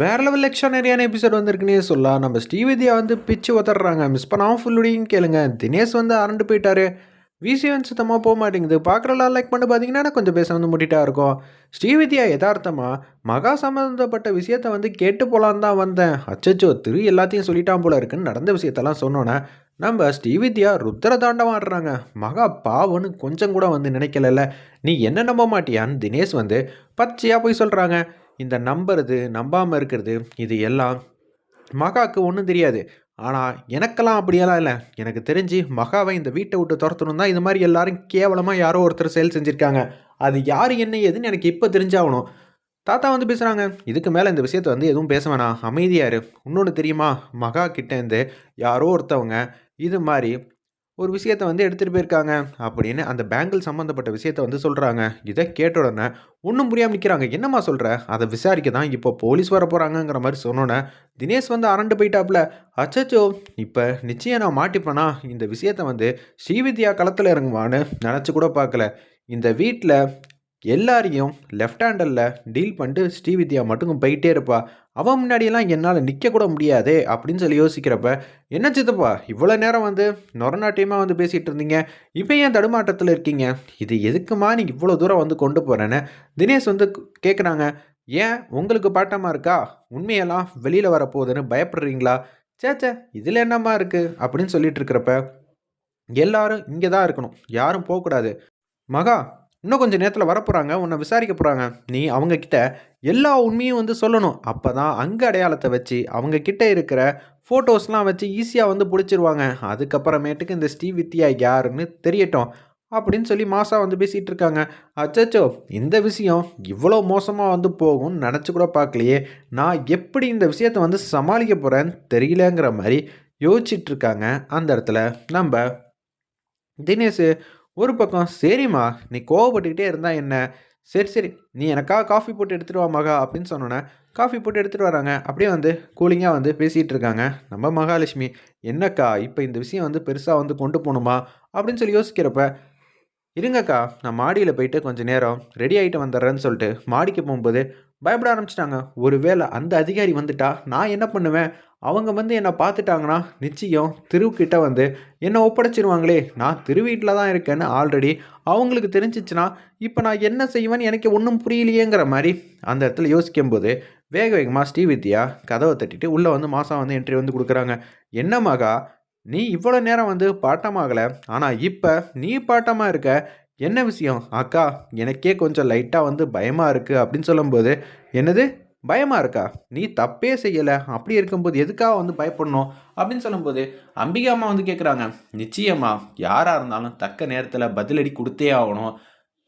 வேற level எக்ஸ்ட்ரானரியான episode வந்திருக்குன்னே சொல்லலாம். நம்ம ஸ்ரீவித்யா வந்து பிச்சு ஒத்துறாங்க மிஸ் பண்ணாமல் ஃபுல்லுடின்னு கேளுங்க. தினேஷ் வந்து அரண்டு போயிட்டாரு. விசிஎன் சுத்தமாக போக மாட்டேங்குது. பார்க்குறலாம் லைக் பண்ணி பார்த்தீங்கன்னா கொஞ்சம் பேச வந்து முட்டிட்டா இருக்கும். ஸ்ரீவித்யா யதார்த்தமாக மகா சம்மந்தப்பட்ட விஷயத்த வந்து கேட்டு போகலான்னு தான் வந்தேன். அச்சச்சோ திரு எல்லாத்தையும் சொல்லிட்டான் போல இருக்குன்னு நடந்த விஷயத்தெல்லாம் சொன்னோன்னே நம்ம ஸ்ரீவித்யா ருத்ர தாண்டம் ஆடுறாங்க. மகா பாவன்னு கொஞ்சம் கூட வந்து நினைக்கலல்ல. நீ என்ன நம்ப மாட்டியான்னு தினேஷ் வந்து பச்சையாக போய் சொல்கிறாங்க இந்த நம்புறது நம்பாமல் இருக்கிறது இது எல்லாம் மகாவுக்கு ஒன்றும் தெரியாது. ஆனால் எனக்கெல்லாம் அப்படியெல்லாம் இல்லை. எனக்கு தெரிஞ்சு மகாவை இந்த வீட்டை விட்டு துரத்தணும் தான் இது மாதிரி எல்லாரும் கேவலமாக யாரோ ஒருத்தர் செயல் செஞ்சுருக்காங்க. அது யார் என்ன ஏதுன்னு எனக்கு இப்போ தெரிஞ்சாகணும். தாத்தா வந்து பேசுகிறாங்க இதுக்கு மேலே இந்த விஷயத்தை வந்து எதுவும் பேச வேணாம். அமைதியாரு இன்னொன்று தெரியுமா? மகா கிட்டேருந்து யாரோ ஒருத்தவங்க இது மாதிரி ஒரு விஷயத்தை வந்து எடுத்துகிட்டு போயிருக்காங்க அப்படின்னு அந்த பேங்கிள் சம்மந்தப்பட்ட விஷயத்த வந்து சொல்கிறாங்க இதை கேட்ட உடனே ஒன்றும் புரியாமல் நிற்கிறாங்க என்னம்மா சொல்கிற அதை விசாரிக்க தான் இப்போ போலீஸ் வர போகிறாங்கங்கிற மாதிரி சொன்னோன்னே தினேஷ் வந்து அரண்டு போயிட்டாப்புல அச்சச்சோ இப்போ நிச்சயம் நான் மாட்டிப்பேனா? இந்த விஷயத்த வந்து ஸ்ரீவித்யா களத்தில் இறங்குவான்னு நினச்சி கூட பார்க்கல. இந்த வீட்டில் எல்லாரையும் லெஃப்ட் ஹேண்டரில் டீல் பண்ணிட்டு ஸ்ரீவித்யா மட்டும் போயிட்டே இருப்பா. அவன் முன்னாடியெல்லாம் என்னால் நிற்கக்கூட முடியாதே அப்படின்னு சொல்லி யோசிக்கிறப்ப என்ன சித்தப்பா இவ்வளோ நேரம் வந்து நொரநாட்டியமாக வந்து பேசிகிட்டு இருந்தீங்க? இப்போ ஏன் தடுமாட்டத்தில் இருக்கீங்க? இது எதுக்குமா நீ இவ்வளோ தூரம் வந்து கொண்டு போகிறேன்னு தினேஷ் வந்து கேட்குறாங்க ஏன் உங்களுக்கு பாட்டமாக இருக்கா? உண்மையெல்லாம் வெளியில் வரப்போகுதுன்னு பயப்படுறீங்களா? சேச்சே இதில் என்னம்மா இருக்குது அப்படின்னு சொல்லிட்டு இருக்கிறப்ப எல்லாரும் இங்கே தான் இருக்கணும் யாரும் போகக்கூடாது. மகா இன்னும் கொஞ்சம் நேரத்தில் வரப்போகிறாங்க உன்னை விசாரிக்க போகிறாங்க நீ அவங்கக்கிட்ட எல்லா உண்மையும் வந்து சொல்லணும். அப்போ தான் அங்கே அடையாளத்தை வச்சு அவங்க கிட்ட இருக்கிற ஃபோட்டோஸ்லாம் வச்சு ஈஸியாக வந்து பிடிச்சிருவாங்க. அதுக்கப்புறமேட்டுக்கு இந்த ஸ்ரீ வித்யா யாருன்னு தெரியட்டும் அப்படின்னு சொல்லி மாசா வந்து பேசிகிட்டு இருக்காங்க. அச்சச்சோ இந்த விஷயம் இவ்வளோ மோசமாக வந்து போகும்னு நினச்சி கூட பார்க்கலையே. நான் எப்படி இந்த விஷயத்தை வந்து சமாளிக்க போகிறேன்னு தெரியலங்கிற மாதிரி யோசிச்சிட்டுருக்காங்க அந்த இடத்துல நம்ம தினேஷ் ஒரு பக்கம் சரிம்மா நீ கோவப்பட்டுக்கிட்டே இருந்தா என்ன? சரி சரி நீ எனக்காக காஃபி போட்டு எடுத்துகிட்டு வா மகா அப்படின்னு சொன்னோன்னே காஃபி போட்டு எடுத்துகிட்டு வராங்க. அப்படியே வந்து கூலிங்காக வந்து பேசிகிட்டு இருக்காங்க. நம்ம மகாலட்சுமி என்னக்கா இப்போ இந்த விஷயம் வந்து பெருசாக வந்து கொண்டு போகணுமா? அப்படின்னு சொல்லி யோசிக்கிறப்ப இருங்கக்கா நான் மாடியில் போயிட்டு கொஞ்சம் நேரம் ரெடி ஆகிட்டு வந்துடுறேன்னு சொல்லிட்டு மாடிக்கு போகும்போது பயப்பட ஆரம்பிச்சிட்டாங்க. ஒருவேளை அந்த அதிகாரி வந்துட்டா நான் என்ன பண்ணுவேன்? அவங்க வந்து என்னை பார்த்துட்டாங்கன்னா நிச்சயம் திருவுக்கிட்ட வந்து என்னை ஒப்படைச்சிருவாங்களே. நான் திரு வீட்டில் தான் இருக்கேன்னு ஆல்ரெடி அவங்களுக்கு தெரிஞ்சிச்சுன்னா இப்போ நான் என்ன செய்வேன்னு எனக்கு ஒன்றும் புரியலையேங்கிற மாதிரி அந்த இடத்துல யோசிக்கும்போது வேக வேகமாக ஸ்ரீவித்யா கதவை தட்டிட்டு உள்ளே வந்து மாதம் வந்து என்ட்ரி வந்து கொடுக்குறாங்க. என்ன மகா? நீ இவ்வளோ நேரம் வந்து பாட்டமாகலை. ஆனால் இப்போ நீ பாட்டமாக இருக்க. என்ன விஷயம்? அக்கா எனக்கே கொஞ்சம் லைட்டாக வந்து பயமாக இருக்குது அப்படின்னு சொல்லும்போது என்னது? பயமாக இருக்கா? நீ தப்பே செய்யலை. அப்படி இருக்கும்போது எதுக்காக வந்து பயப்படணும்? அப்படின்னு சொல்லும்போது அம்பிகா அம்மா வந்து கேட்குறாங்க நிச்சயமா யாராக இருந்தாலும் தக்க நேரத்தில் பதிலடி கொடுத்தே ஆகணும்.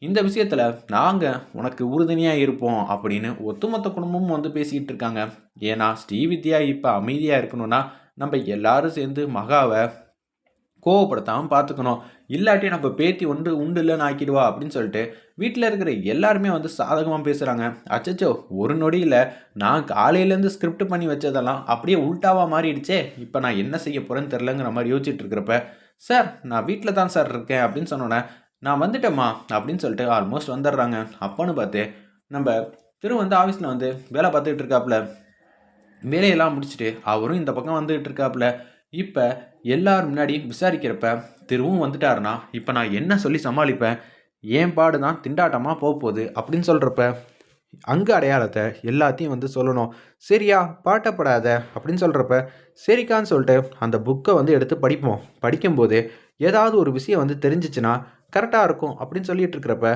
இந்த விஷயத்தில் நாங்கள் உனக்கு உறுதுணையாக இருப்போம் அப்படின்னு ஒட்டுமொத்த குடும்பமும் வந்து பேசிக்கிட்டு இருக்காங்க. ஏன்னா ஸ்ரீவித்யா இப்போ அமைதியாக இருக்கணும்னா நம்ம எல்லாரும் சேர்ந்து மகாவை கோவப்படுத்தாமல் பார்த்துக்கணும் இல்லாட்டி நம்ம பேத்தி ஒன்று உண்டு இல்லைன்னு ஆக்கிடுவா அப்படின்னு சொல்லிட்டு வீட்டில் இருக்கிற எல்லாருமே வந்து சாதகமாக பேசுகிறாங்க அச்சச்சோ ஒரு நொடியில் நான் காலையிலேருந்து ஸ்கிரிப்ட் பண்ணி வச்சதெல்லாம் அப்படியே உல்ட்டாவாக மாறிடுச்சே. இப்போ நான் என்ன செய்ய போகிறேன்னு தெரிலங்கிற மாதிரி யோசிச்சுட்டு இருக்கிறப்ப சார் நான் வீட்டில் தான் சார் இருக்கேன் அப்படின்னு சொன்னோன்னே நான் வந்துட்டேம்மா அப்படின்னு சொல்லிட்டு ஆல்மோஸ்ட் வந்துடுறாங்க. அப்போன்னு பார்த்து நம்ம திரு வந்து ஆஃபீஸில் வந்து வேலை பார்த்துக்கிட்டு இருக்காப்புல. வேலையெல்லாம் முடிச்சுட்டு அவரும் இந்த பக்கம் வந்துக்கிட்டு இருக்காப்புல. இப்போ எல்லார் முன்னாடி விசாரிக்கிறப்ப திருவும் வந்துட்டாருன்னா இப்போ நான் என்ன சொல்லி சமாளிப்பேன்? ஏன் பாடு தான் திண்டாட்டமாக போக போகுது அப்படின்னு சொல்கிறப்ப அங்கே அடையாளத்தை எல்லாத்தையும் வந்து சொல்லணும். சரியா பாட்டப்படாத அப்படின்னு சொல்கிறப்ப சரிக்கான்னு சொல்லிட்டு அந்த புக்கை வந்து எடுத்து படிப்போம். படிக்கும்போது ஏதாவது ஒரு விஷயம் வந்து தெரிஞ்சிச்சுன்னா கரெக்டாக இருக்கும் அப்படின்னு சொல்லிட்டு இருக்கிறப்ப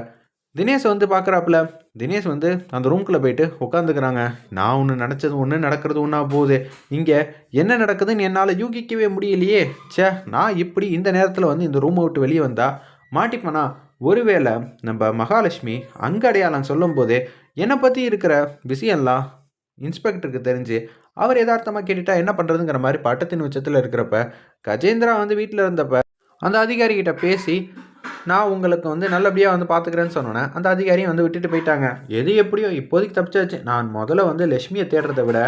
தினேஷ் வந்து பார்க்குறாப்புல. தினேஷ் வந்து அந்த ரூம்குள்ளே போயிட்டு உட்காந்துக்கிறாங்க நான் ஒன்று நினச்சது ஒன்று நடக்கிறது ஒன்றா போகுது. இங்கே என்ன நடக்குதுன்னு என்னால் யூகிக்கவே முடியலையே. ச்சே நான் இப்படி இந்த நேரத்தில் வந்து இந்த ரூமை விட்டு வெளியே வந்தால் மாட்டிப்பேனா ஒருவேளை நம்ம மகாலட்சுமி அங்கே அடையாளம் சொல்லும்போது என்னை பற்றி இருக்கிற விஷயம்லாம் இன்ஸ்பெக்டருக்கு தெரிஞ்சு அவர் யதார்த்தமாக கேட்டுட்டா என்ன பண்ணுறதுங்கிற மாதிரி பட்டத்தின் உச்சத்தில் இருக்கிறப்ப கஜேந்திரா வந்து வீட்டில் இருந்தப்ப அந்த அதிகாரிகிட்ட பேசி நான் உங்களுக்கு வந்து நல்லபடியாக வந்து பார்த்துக்கிறேன்னு சொன்னோன்னே அந்த அதிகாரியும் வந்து விட்டுட்டு போயிட்டாங்க. எது எப்படியோ இப்போதைக்கு தப்பிச்சாச்சு. நான் முதல்ல வந்து லட்சுமியை தேடுறதை விட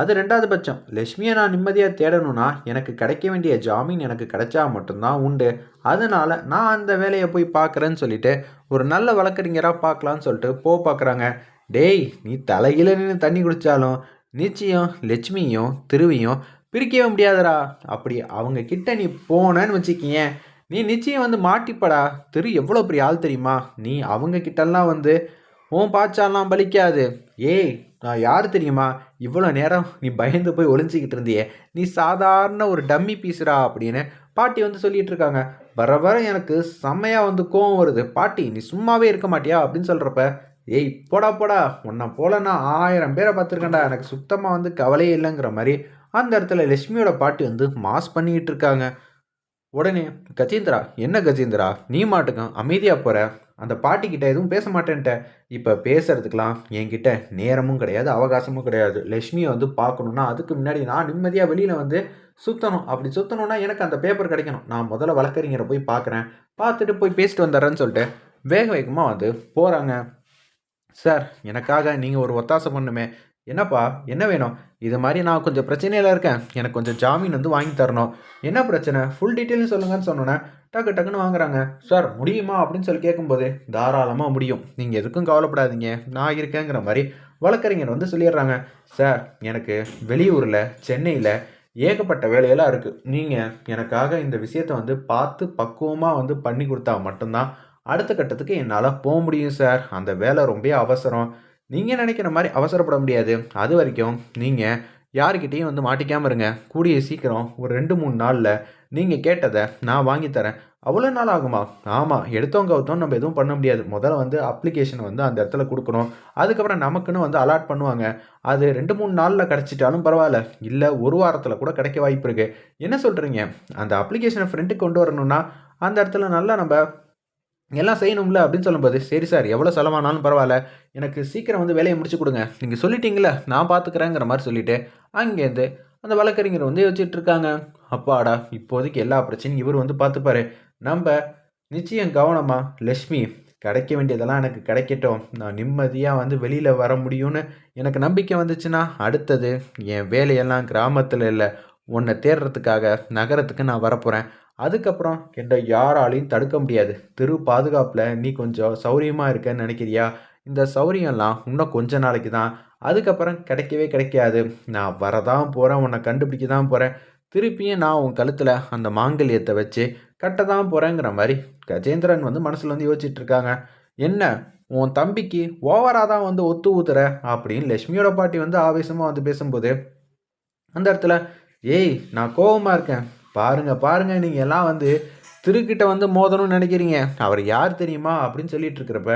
அது ரெண்டாவது பட்சம். லட்சுமியை நான் நிம்மதியாக தேடணும்னா எனக்கு கிடைக்க வேண்டிய ஜாமீன் எனக்கு கிடைச்சா மட்டும்தான் உண்டு. அதனால் நான் அந்த வேலையை போய் பார்க்குறேன்னு சொல்லிட்டு ஒரு நல்ல வழக்கறிஞராக பார்க்கலான்னு சொல்லிட்டு போ பார்க்குறாங்க டேய் நீ தலையில் நின்று தண்ணி குடித்தாலும் நிச்சயம் லட்சுமியும் திருவியும் பிரிக்கவே முடியாதுடா. அப்படி அவங்க கிட்ட நீ போனேன்னு வச்சுக்கியேன். நீ நிச்சயம் வந்து மாட்டிப்படா. திரு எவ்வளோ பெரிய ஆள் தெரியுமா? நீ அவங்க கிட்டலாம் வந்து உன் பாச்சாலாம் பலிக்காது. ஏய் நான் யார் தெரியுமா? இவ்வளோ நேரம் நீ பயந்து போய் ஒளிஞ்சிக்கிட்டு இருந்தியே. நீ சாதாரண ஒரு டம்மி பீஸுடா? அப்படின்னு பாட்டி வந்து சொல்லிகிட்டு இருக்காங்க. வர வர எனக்கு செம்மையாக வந்து கோவம் வருது. பாட்டி நீ சும்மாவே இருக்க மாட்டியா? அப்படின்னு சொல்கிறப்ப ஏய் போடா போடா. உன்னை போல நான் ஆயிரம் பேரை பார்த்துருக்கேன்டா. எனக்கு சுத்தமாக வந்து கவலையே இல்லைங்கிற மாதிரி அந்த இடத்துல லட்சுமியோட பாட்டி வந்து மாஸ் பண்ணிக்கிட்டு இருக்காங்க. உடனே கஜேந்திரா என்ன கஜேந்திரா? நீ மாட்டுக்கும் அமைதியாக போகிற அந்த பாட்டிக்கிட்ட எதுவும் பேச மாட்டேன்ட்ட. இப்போ பேசுறதுக்கெலாம் என்கிட்ட நேரமும் கிடையாது அவகாசமும் கிடையாது. லக்ஷ்மியை வந்து பார்க்கணுன்னா அதுக்கு முன்னாடி நான் நிம்மதியாக வெளியில் வந்து சுற்றணும் அப்படி சுற்றணுன்னா எனக்கு அந்த பேப்பர் கிடைக்கணும். நான் முதல்ல வழக்கறிஞரை போய் பார்க்குறேன். பார்த்துட்டு போய் பேசிட்டு வந்துடுறேன்னு சொல்லிட்டு வேக வேகமாக வந்து போகிறாங்க சார் எனக்காக நீங்கள் ஒரு ஒத்தாசை பண்ணுமே என்னப்பா என்ன வேணும்? இது மாதிரி நான் கொஞ்சம் பிரச்சனையில் இருக்கேன். எனக்கு கொஞ்சம் ஜாமீன் வந்து வாங்கி தரணும். என்ன பிரச்சனை? ஃபுல் டீட்டெயிலும் சொல்லுங்கன்னு சொன்னோன்னே டக்கு டக்குன்னு வாங்குறாங்க. சார் முடியுமா? அப்படின்னு சொல்லி கேட்கும்போது தாராளமாக முடியும். நீங்கள் எதுக்கும் கவலைப்படாதீங்க. நான் இருக்கேங்கிற மாதிரி வழக்கறிஞர் வந்து சொல்லிடுறாங்க. சார் எனக்கு வெளியூரில் சென்னையில் ஏகப்பட்ட வேலையெல்லாம் இருக்குது நீங்கள் எனக்காக இந்த விஷயத்தை வந்து பார்த்து பக்குவமாக வந்து பண்ணி கொடுத்தா மட்டும்தான் அடுத்த கட்டத்துக்கு என்னால் போக முடியும் சார். அந்த வேலை ரொம்ப அவசரம். நீங்கள் நினைக்கிற மாதிரி அவசரப்பட முடியாது. அது வரைக்கும் நீங்கள் யாருக்கிட்டேயும் வந்து மாட்டிக்காமல் இருங்க. கூடிய சீக்கிரம் ஒரு ரெண்டு மூணு நாளில் நீங்கள் கேட்டதை நான் வாங்கித்தரேன் அவ்வளோ நாள் ஆகுமா? ஆமாம் எடுத்தவங்க ஒருத்தவங்க நம்ம எதுவும் பண்ண முடியாது. முதல்ல வந்து அப்ளிகேஷன் வந்து அந்த இடத்துல கொடுக்கணும். அதுக்கப்புறம் நமக்குன்னு வந்து அலாட் பண்ணுவாங்க. அது ரெண்டு மூணு நாளில் கிடச்சிட்டாலும் பரவாயில்ல. இல்லை ஒரு வாரத்தில் கூட கிடைக்க வாய்ப்பு இருக்குது என்ன சொல்கிறீங்க அந்த அப்ளிகேஷனை ஃப்ரெண்டுக்கு கொண்டு வரணும்னா அந்த இடத்துல நல்லா நம்ம எல்லாம் செய்யணும்ல அப்படின்னு சொல்லும்போது சரி சார் எவ்வளோ செலவானாலும் பரவாயில்ல. எனக்கு சீக்கிரம் வந்து வேலையை முடிச்சு கொடுங்க. நீங்கள் சொல்லிட்டீங்களே நான் பார்த்துக்கிறேங்கிற மாதிரி சொல்லிவிட்டு அங்கேருந்து அந்த வழக்கறிஞர் வந்து வச்சுட்டு இருக்காங்க. அப்பாடா இப்போதைக்கு எல்லா பிரச்சனையும் இவர் வந்து பார்த்துப்பாரு நம்ம நிச்சயம் கவனமாக லக்ஷ்மி கிடைக்க வேண்டியதெல்லாம் எனக்கு கிடைக்கட்டும். நான் நிம்மதியாக வந்து வெளியில் வர முடியும்னு எனக்கு நம்பிக்கை வந்துச்சுன்னா அடுத்தது என் வேலையெல்லாம் கிராமத்தில் இல்லை. உன்னை தேடுறதுக்காக நகரத்துக்கு நான் வரப்போகிறேன் அதுக்கப்புறம் என்ற யாராலையும் தடுக்க முடியாது. திரு பாதுகாப்பில் நீ கொஞ்சம் சௌரியமாக இருக்கன்னு நினைக்கிறியா? இந்த சௌரியம்லாம் இன்னும் கொஞ்ச நாளைக்கு தான். அதுக்கப்புறம் கிடைக்கவே கிடைக்காது. நான் வரதான் போகிறேன் உன்னை கண்டுபிடிக்க தான் போகிறேன் திருப்பியும் நான் உன் கழுத்தில் அந்த மாங்கல்யத்தை வச்சு கட்ட தான் போகிறேங்கிற மாதிரி கஜேந்திரன் வந்து மனசில் வந்து யோசிச்சுட்டு இருக்காங்க. என்ன உன் தம்பிக்கு ஓவராக தான் வந்து ஒத்து ஊத்துற? அப்படின்னு லக்ஷ்மியோட பாட்டி வந்து ஆவேசமாக வந்து பேசும்போது அந்த இடத்துல ஏய் நான் கோபமாக இருக்கேன். பாருங்க பாருங்க நீங்கள் எல்லாம் வந்து திருக்கிட்ட வந்து மோதணும்னு நினைக்கிறீங்க. அவர் யார் தெரியுமா அப்படின்னு சொல்லிட்டு இருக்கிறப்ப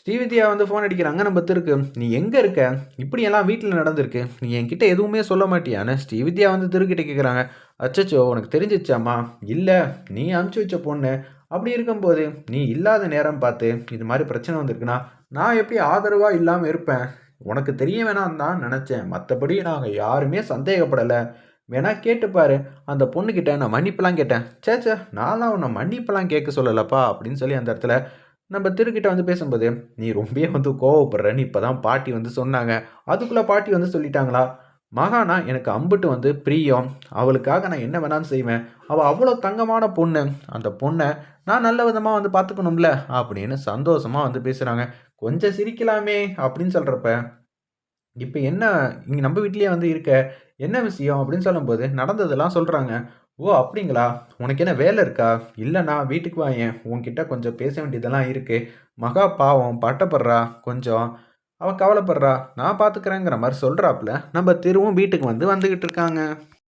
ஸ்ரீவித்யா வந்து ஃபோன் அடிக்கிறாங்க நம்ம திருக்கு நீ எங்கே இருக்க? இப்படியெல்லாம் வீட்டில் நடந்திருக்கு. நீ என்கிட்ட எதுவுமே சொல்ல மாட்டியான்னு ஸ்ரீவித்யா வந்து திருக்கிட்ட கேட்குறாங்க அச்சச்சோ உனக்கு தெரிஞ்சிச்சாம்மா இல்லை நீ அனுப்பிச்சி வச்ச பொண்ணு. அப்படி இருக்கும்போது நீ இல்லாத நேரம் பார்த்து இது மாதிரி பிரச்சனை வந்திருக்குன்னா நான் எப்படி ஆதரவாக இல்லாமல் இருப்பேன்? உனக்கு தெரிய வேணாம் தான் நினச்சேன். மற்றபடி நாங்கள் யாருமே சந்தேகப்படலை. வேணா கேட்டுப்பாரு அந்த பொண்ணுக்கிட்ட நான் மன்னிப்பெல்லாம் கேட்டேன். சேச்சே நான்லாம் உன்னை மன்னிப்பெல்லாம் கேட்க சொல்லலப்பா அப்படின்னு சொல்லி அந்த இடத்துல நம்ம திருக்கிட்ட வந்து பேசும்போது நீ ரொம்பவே வந்து கோவப்படுறன்னு இப்போ தான் பாட்டி வந்து சொன்னாங்க. அதுக்குள்ளே பாட்டி வந்து சொல்லிட்டாங்களா? மகானா எனக்கு அம்புட்டு வந்து பிரியம். அவளுக்காக நான் என்ன வேணாலும் செய்வேன். அவள் அவ்வளோ தங்கமான பொண்ணு. அந்த பொண்ணை நான் நல்ல விதமாக வந்து பார்த்துக்கணும்ல அப்படின்னு சந்தோஷமாக வந்து பேசுகிறாங்க கொஞ்சம் சிரிக்கலாமே அப்படின்னு சொல்கிறப்ப இப்போ என்ன இங்கே நம்ம வீட்லேயே வந்து இருக்க என்ன விஷயம் அப்படின்னு சொல்லும்போது நடந்ததெல்லாம் சொல்கிறாங்க ஓ அப்படிங்களா? உனக்கு என்ன வேலை இருக்கா? இல்லைண்ணா வீட்டுக்கு வாயேன் உன்கிட்ட கொஞ்சம் பேச வேண்டியதெல்லாம் இருக்குது மகா பாவம் பட்டப்படுறா கொஞ்சம். அவள் கவலைப்படுறா? நான் பார்த்துக்கிறேங்கிற மாதிரி சொல்கிறாப்புல நம்ம திருவும் வீட்டுக்கு வந்து வந்துக்கிட்டு இருக்காங்க.